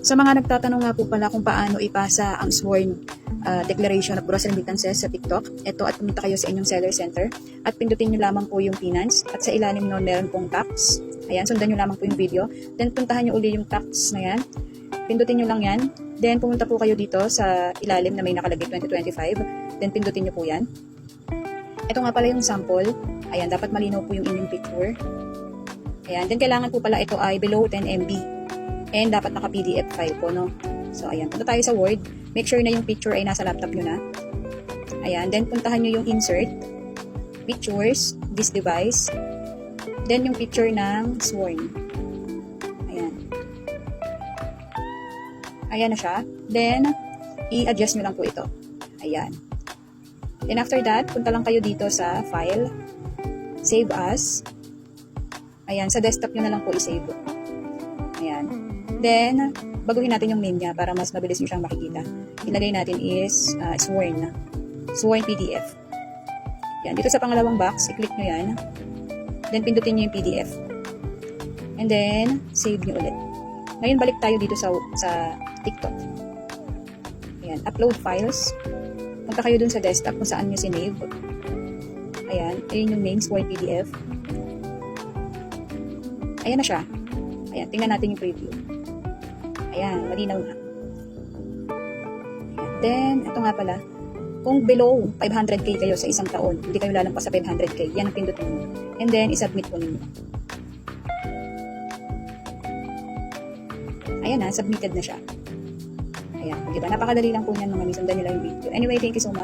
Sa mga nagtatanong nga po pala kung paano ipasa ang sworn uh, declaration of gross remittances sa TikTok, ito at pumunta kayo sa inyong seller center at pindutin nyo lamang po yung finance at sa ilalim nun meron pong tax. Ayan, sundan nyo lamang po yung video. Then puntahan nyo uli yung tax na yan. Pindutin nyo lang yan. Then pumunta po kayo dito sa ilalim na may nakalagay 2025. Then pindutin nyo po yan. Ito nga pala yung sample. Ayan, dapat malinaw po yung inyong picture. Ayan, then kailangan po pala ito ay below 10 MB. And dapat naka-PDF file po, no? So, ayan, punta tayo sa Word. Make sure na yung picture ay nasa laptop nyo na. Ayan, then puntahan nyo yung Insert, Pictures, This Device, then yung picture ng sworn. Ayan. Ayan na siya. Then, i-adjust nyo lang po ito. Ayan. Then after that, punta lang kayo dito sa File, Save As. Ayan, sa desktop nyo na lang po i-save. Ayan. Then, baguhin natin yung name niya para mas mabilis nyo siyang makikita. Ilagay natin is uh, sworn. Sworn PDF. Yan. Dito sa pangalawang box, i-click nyo yan. Then, pindutin nyo yung PDF. And then, save nyo ulit. Ngayon, balik tayo dito sa, sa TikTok. Ayan. Upload files. Punta kayo dun sa desktop kung saan nyo sinave. Ayan. Ayun yung name, sworn PDF. Ayan na siya. Ayan, tingnan natin yung preview. Ayan, malinaw na. Then, ito nga pala, kung below 500k kayo sa isang taon, hindi kayo lalampas sa 500k, yan ang pindutin mo. And then, isubmit po ninyo. Ayan na, submitted na siya. Ayan, di? Napakadali lang po niyan mga sundan nila yung video. Anyway, thank you so much.